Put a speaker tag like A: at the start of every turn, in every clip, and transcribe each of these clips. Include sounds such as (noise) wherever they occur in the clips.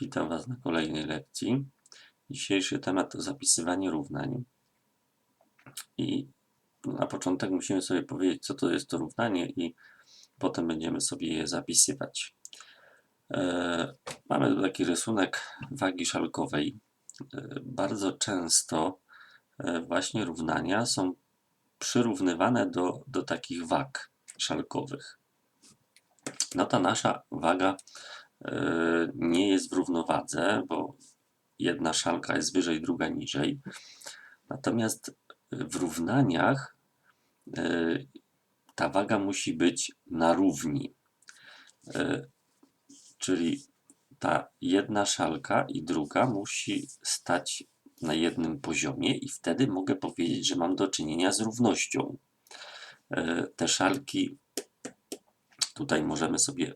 A: Witam Was na kolejnej lekcji. Dzisiejszy temat to zapisywanie równań. I na początek musimy sobie powiedzieć, co to jest to równanie, i potem będziemy sobie je zapisywać. E, mamy tu taki rysunek wagi szalkowej. E, bardzo często e, właśnie równania są przyrównywane do, do takich wag szalkowych. No ta nasza waga nie jest w równowadze, bo jedna szalka jest wyżej, druga niżej. Natomiast w równaniach e, ta waga musi być na równi. E, Czyli ta jedna szalka i druga musi stać na jednym poziomie i wtedy mogę powiedzieć, że mam do czynienia z równością. E, Te szalki tutaj możemy sobie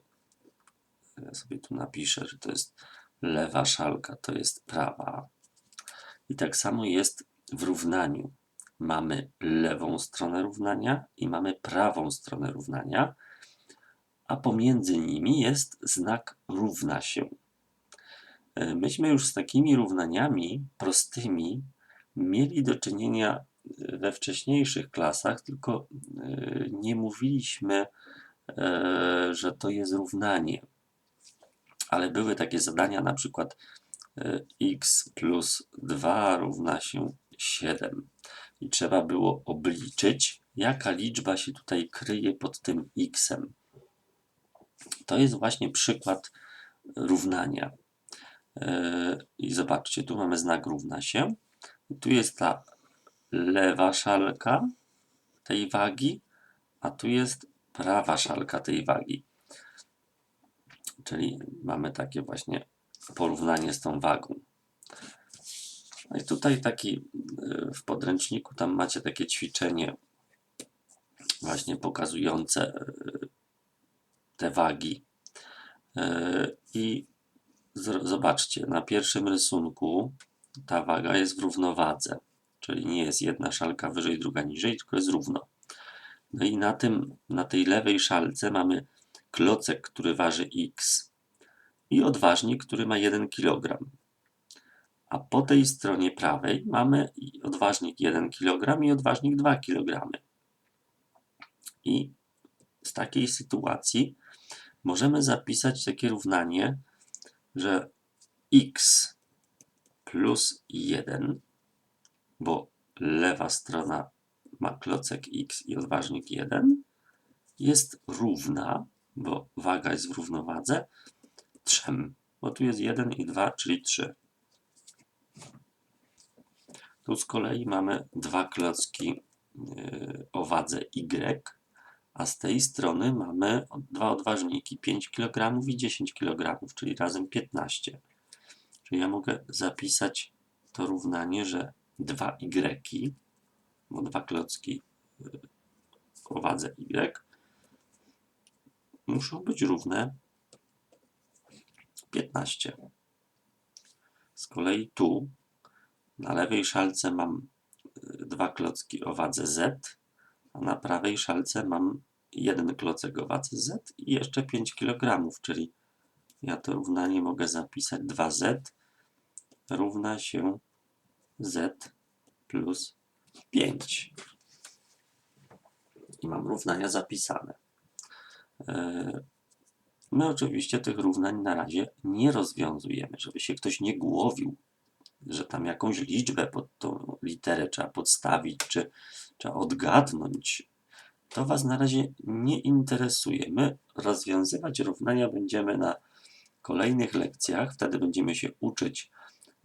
A: ja sobie tu napiszę, że to jest lewa szalka, to jest prawa. I tak samo jest w równaniu. Mamy lewą stronę równania i mamy prawą stronę równania, a pomiędzy nimi jest znak równa się. E, Myśmy już z takimi równaniami prostymi mieli do czynienia e, we wcześniejszych klasach, tylko e, nie mówiliśmy, że to jest równanie. Ale były takie zadania, na przykład e, x plus 2 równa się 7. I trzeba było obliczyć, jaka liczba się tutaj kryje pod tym xem. To jest właśnie przykład równania. E, I zobaczcie, tu mamy znak równa się. Tu jest ta lewa szalka tej wagi, a tu jest prawa szalka tej wagi. Czyli mamy takie właśnie porównanie z tą wagą. No i tutaj taki e, w podręczniku tam macie takie ćwiczenie właśnie pokazujące e, te wagi. E, I zobaczcie, na pierwszym rysunku ta waga jest w równowadze, czyli nie jest jedna szalka wyżej, druga niżej, tylko jest równo. No i na, tym, na tej lewej szalce mamy klocek, który waży x i odważnik, który ma 1 kg. A po tej stronie prawej mamy odważnik 1 kg i odważnik 2 kg. I z takiej sytuacji możemy zapisać takie równanie, że x plus 1, bo lewa strona ma klocek x i odważnik 1, jest równa, bo waga jest w równowadze, 3, bo tu jest 1 i 2, czyli 3. Tu z kolei mamy dwa klocki yy, o wadze y, a z tej strony mamy dwa odważniki 5 kg i 10 kg, czyli razem 15. Czyli ja mogę zapisać to równanie, że 2y, bo dwa klocki y, o wadze y, muszą być równe 15. Z kolei tu na lewej szalce mam y, dwa klocki o wadze z, a na prawej szalce mam jeden klocek o wadze z i jeszcze 5 kg, czyli ja to równanie mogę zapisać 2z równa się z plus 5. I mam równania zapisane. E, My oczywiście tych równań na razie nie rozwiązujemy, żeby się ktoś nie głowił, że tam jakąś liczbę pod tą literę trzeba podstawić, czy trzeba odgadnąć. To Was na razie nie interesuje. My rozwiązywać równania będziemy na kolejnych lekcjach, wtedy będziemy się uczyć,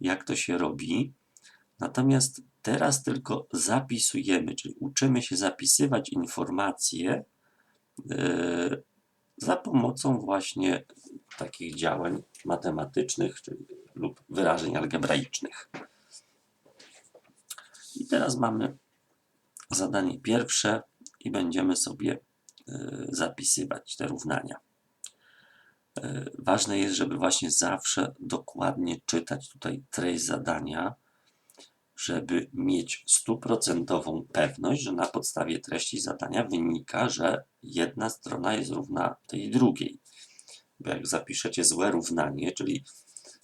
A: jak to się robi. Natomiast teraz tylko zapisujemy, czyli uczymy się zapisywać informacje za pomocą właśnie takich działań matematycznych czyli, lub wyrażeń algebraicznych. I teraz mamy zadanie pierwsze i będziemy sobie y, zapisywać te równania. Y, Ważne jest, żeby właśnie zawsze dokładnie czytać tutaj treść zadania, żeby mieć stuprocentową pewność, że na podstawie treści zadania wynika, że jedna strona jest równa tej drugiej. Bo jak zapiszecie złe równanie, czyli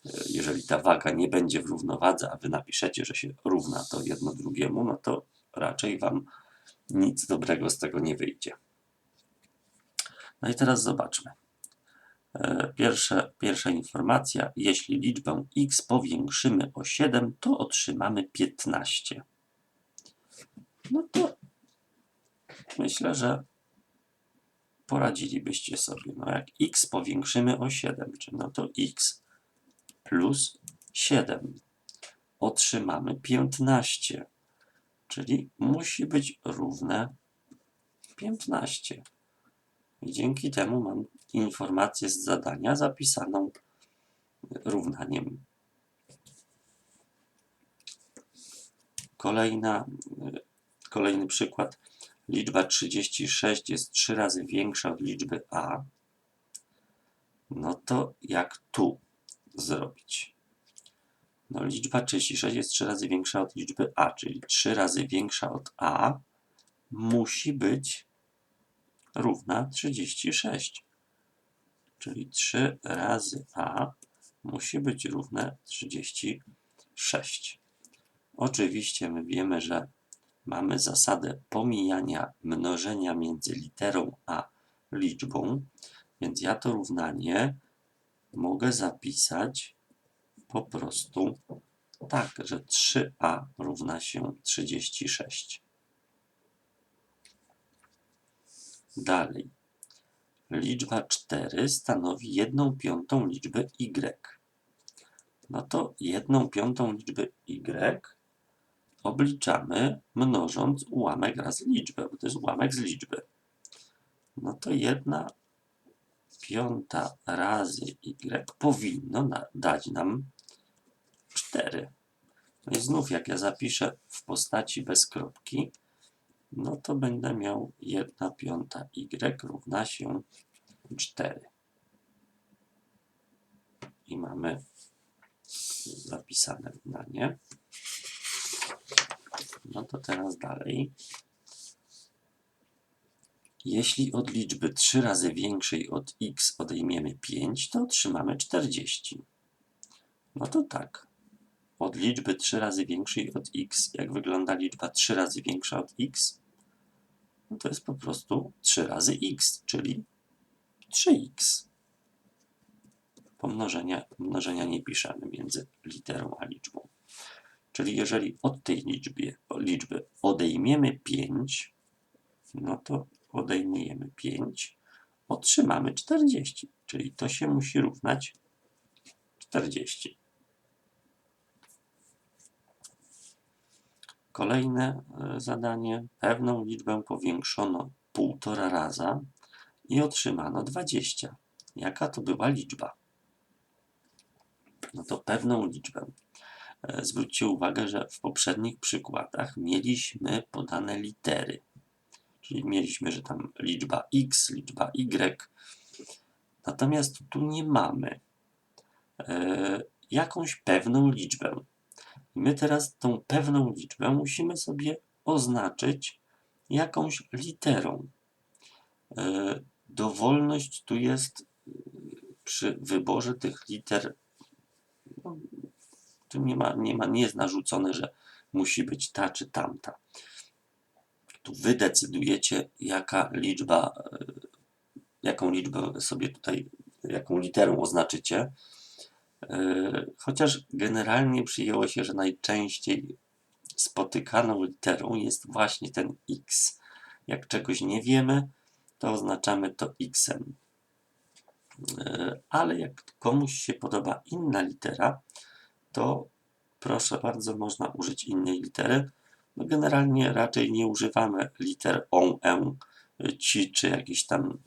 A: e, jeżeli ta waga nie będzie w równowadze, a wy napiszecie, że się równa to jedno drugiemu, no to raczej wam nic dobrego z tego nie wyjdzie. No i teraz zobaczmy. E, Pierwsza, pierwsza informacja, jeśli liczbę x powiększymy o 7, to otrzymamy 15. No to myślę, że poradzilibyście sobie. No jak x powiększymy o 7, czyli no to x plus 7 otrzymamy 15, czyli musi być równe 15. I dzięki temu mam informację z zadania zapisaną równaniem. Kolejna, kolejny przykład. Liczba 36 jest 3 razy większa od liczby a. No to jak tu zrobić? No liczba 36 jest 3 razy większa od liczby a, czyli 3 razy większa od a musi być równa 36. Czyli 3 razy a musi być równe 36. Oczywiście my wiemy, że mamy zasadę pomijania mnożenia między literą a liczbą, więc ja to równanie mogę zapisać po prostu tak, że 3a równa się 36. Dalej. Liczba 4 stanowi 1 piątą liczby y. No to 1 piątą liczby y obliczamy mnożąc ułamek razy liczbę, bo to jest ułamek z liczby. No to 1 piąta razy y powinno dać nam 4. No i znów jak ja zapiszę w postaci bez kropki, no to będę miał 1 piąta y równa się 4. I mamy zapisane równanie. No to teraz dalej. Jeśli od liczby 3 razy większej od x odejmiemy 5, to otrzymamy 40. No to tak. Od liczby 3 razy większej od x, jak wygląda liczba 3 razy większa od x? No to jest po prostu 3 razy x, czyli 3x. Pomnożenia mnożenia nie piszemy między literą a liczbą. Czyli jeżeli od tej liczby, liczby odejmiemy 5, no to odejmujemy 5, otrzymamy 40, czyli to się musi równać 40. Kolejne e, zadanie. Pewną liczbę powiększono półtora raza i otrzymano 20. Jaka to była liczba? No to pewną liczbę. E, zwróćcie uwagę, że w poprzednich przykładach mieliśmy podane litery. Czyli mieliśmy, że tam liczba x, liczba y. Natomiast tu nie mamy e, jakąś pewną liczbę. My teraz tą pewną liczbę musimy sobie oznaczyć jakąś literą. E, dowolność tu jest e, przy wyborze tych liter. No, tu nie ma, nie ma, nie jest narzucone, że musi być ta czy tamta. Tu wy decydujecie, jaka liczba, e, jaką liczbę sobie tutaj, jaką literą oznaczycie. Chociaż generalnie przyjęło się, że najczęściej spotykaną literą jest właśnie ten X. Jak czegoś nie wiemy, to oznaczamy to Xem. Ale jak komuś się podoba inna litera, to proszę bardzo, można użyć innej litery. No generalnie raczej nie używamy liter on, e, ci, czy jakichś tam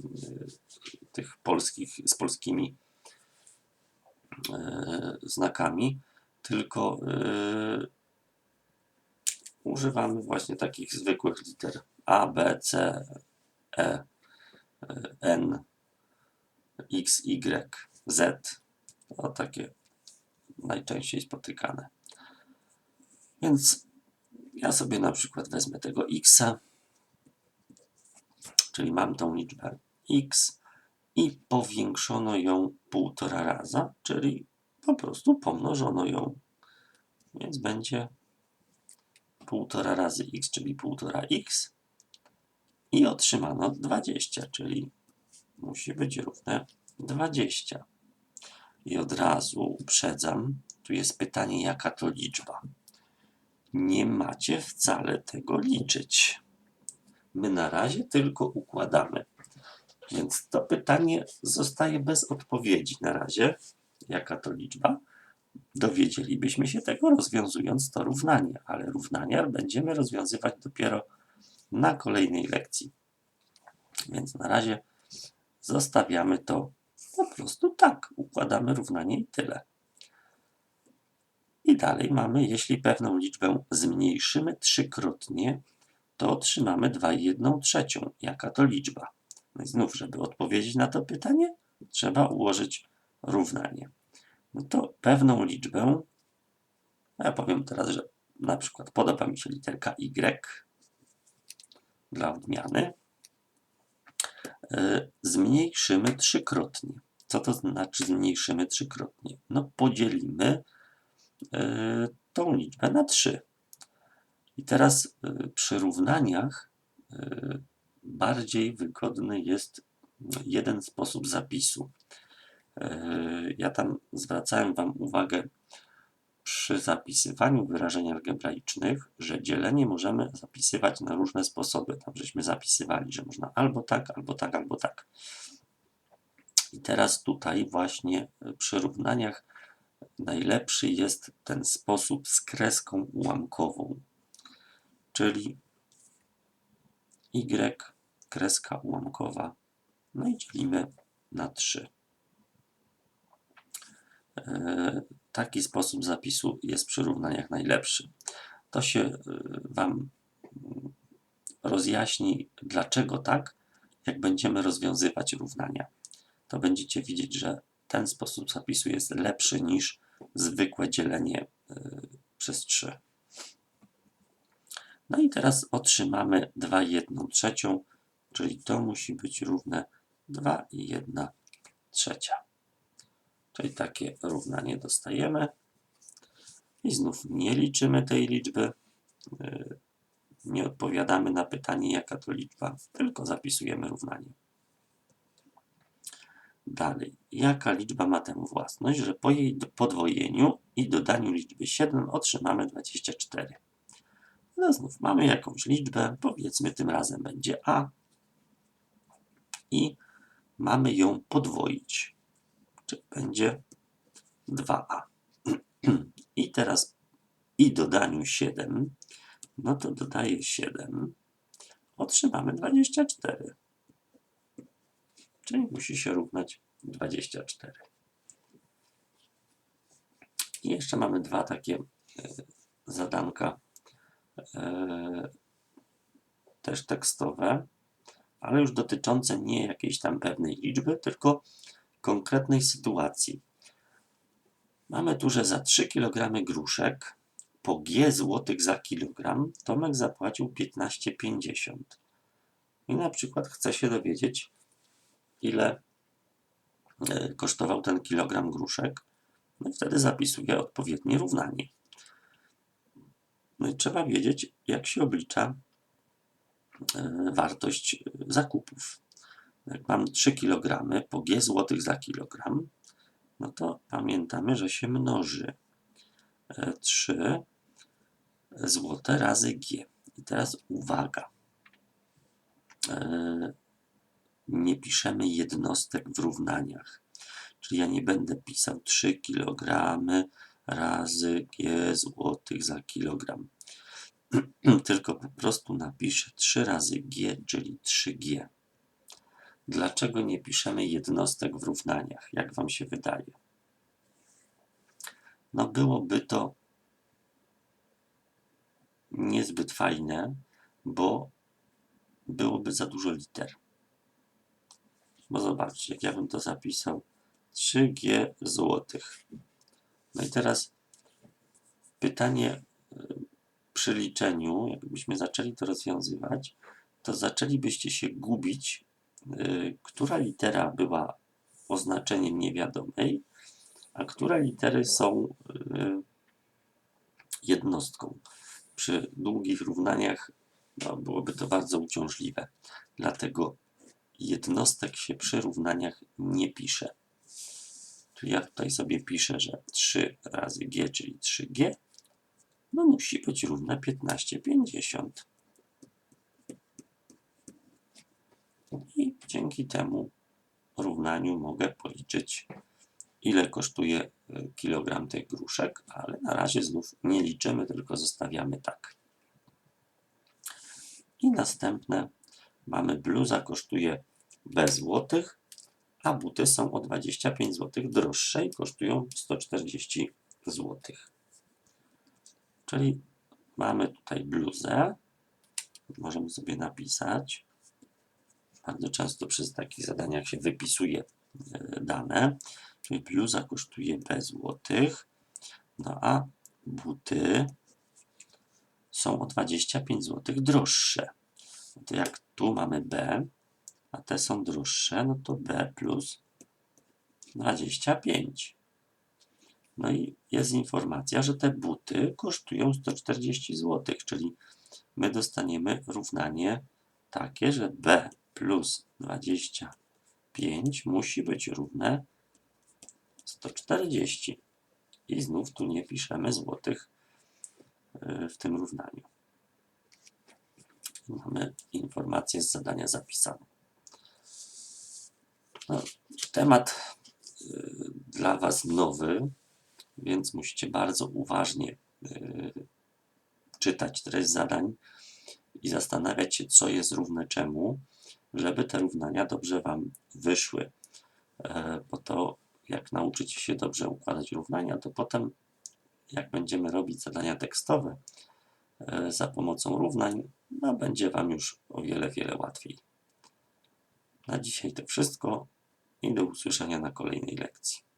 A: tych polskich, z polskimi E, znakami, tylko e, używamy właśnie takich zwykłych liter A, B, C, E, e N, X, Y, Z. To takie najczęściej spotykane. Więc ja sobie na przykład wezmę tego X, czyli mam tą liczbę X i powiększono ją półtora raza, czyli po prostu pomnożono ją. Więc będzie 1,5 razy x, czyli 1,5x i otrzymano 20, czyli musi być równe 20. I od razu uprzedzam, tu jest pytanie, jaka to liczba. Nie macie wcale tego liczyć. My na razie tylko układamy. Więc to pytanie zostaje bez odpowiedzi na razie. Jaka to liczba? Dowiedzielibyśmy się tego rozwiązując to równanie, ale równania będziemy rozwiązywać dopiero na kolejnej lekcji. Więc na razie zostawiamy to po prostu tak. Układamy równanie i tyle. I dalej mamy, jeśli pewną liczbę zmniejszymy trzykrotnie, to otrzymamy 2,1 trzecią. Jaka to liczba? No i znów, żeby odpowiedzieć na to pytanie, trzeba ułożyć równanie. No to pewną liczbę, ja powiem teraz, że na przykład podoba mi się literka Y dla odmiany, yy, zmniejszymy trzykrotnie. Co to znaczy zmniejszymy trzykrotnie? No podzielimy yy, tą liczbę na 3. I teraz yy, przy równaniach bardziej wygodny jest jeden sposób zapisu. Yy, Ja tam zwracałem Wam uwagę przy zapisywaniu wyrażeń algebraicznych, że dzielenie możemy zapisywać na różne sposoby. Tam żeśmy zapisywali, że można albo tak, albo tak, albo tak. I teraz tutaj właśnie przy równaniach najlepszy jest ten sposób z kreską ułamkową, czyli y kreska ułamkowa, no i dzielimy na 3. E, Taki sposób zapisu jest przy równaniach najlepszy. To się e, Wam mm, rozjaśni, dlaczego tak, jak będziemy rozwiązywać równania. To będziecie widzieć, że ten sposób zapisu jest lepszy niż zwykłe dzielenie e, przez 3. No i teraz otrzymamy 2,1 trzecią, czyli to musi być równe 2,1 trzecia. Czyli takie równanie dostajemy. I znów nie liczymy tej liczby. Yy, Nie odpowiadamy na pytanie, jaka to liczba, tylko zapisujemy równanie. Dalej, jaka liczba ma tę własność, że po jej podwojeniu i dodaniu liczby 7 otrzymamy 24. No znów mamy jakąś liczbę, powiedzmy tym razem będzie a i mamy ją podwoić, czyli będzie 2a. (clears throat) I teraz i dodaniu 7, no to dodaję 7, otrzymamy 24. Czyli musi się równać 24. I jeszcze mamy dwa takie e, zadanka też tekstowe, ale już dotyczące nie jakiejś tam pewnej liczby, tylko konkretnej sytuacji. Mamy tu, że za 3 kg gruszek po G złotych za kilogram Tomek zapłacił 15,50. I na przykład chce się dowiedzieć, ile e, kosztował ten kilogram gruszek. No i wtedy zapisuję odpowiednie równanie. No i trzeba wiedzieć, jak się oblicza e, wartość e, zakupów. Jak mam 3 kg po G złotych za kilogram, no to pamiętamy, że się mnoży e, 3 złote razy G. I teraz uwaga. E, Nie piszemy jednostek w równaniach. Czyli ja nie będę pisał 3 kg razy G złotych za kilogram. (clears throat) Tylko po prostu napiszę 3 razy G, czyli 3G. Dlaczego nie piszemy jednostek w równaniach? Jak Wam się wydaje? No byłoby to niezbyt fajne, bo byłoby za dużo liter. Bo zobaczcie, jak ja bym to zapisał. 3G złotych. No i teraz pytanie y, przy liczeniu, jakbyśmy zaczęli to rozwiązywać, to zaczęlibyście się gubić, y, która litera była oznaczeniem niewiadomej, a które litery są y, jednostką. Przy długich równaniach no, byłoby to bardzo uciążliwe. Dlatego jednostek się przy równaniach nie pisze. Tu ja tutaj sobie piszę, że 3 razy g, czyli 3g, no musi być równe 15,50. I dzięki temu równaniu mogę policzyć, ile kosztuje e, kilogram tych gruszek, ale na razie znów nie liczymy, tylko zostawiamy tak. I następne mamy bluza kosztuje bez złotych, a buty są o 25 zł droższe i kosztują 140 zł. Czyli mamy tutaj bluzę. Możemy sobie napisać. Bardzo często przy takich zadaniach się wypisuje e, dane. Czyli bluza kosztuje bez złotych, no a buty są o 25 zł droższe. To jak tu mamy B, a te są droższe, no to B plus 25. No i jest informacja, że te buty kosztują 140 zł, czyli my dostaniemy równanie takie, że B plus 25 musi być równe 140. I znów tu nie piszemy złotych y, w tym równaniu. Mamy informację z zadania zapisaną. No, temat y, dla Was nowy, więc musicie bardzo uważnie y, czytać treść zadań i zastanawiać się, co jest równe czemu, żeby te równania dobrze Wam wyszły. E, Bo to, jak nauczycie się dobrze układać równania, to potem, jak będziemy robić zadania tekstowe e, za pomocą równań, no, będzie Wam już o wiele, wiele łatwiej. Na dzisiaj to wszystko i do usłyszenia na kolejnej lekcji.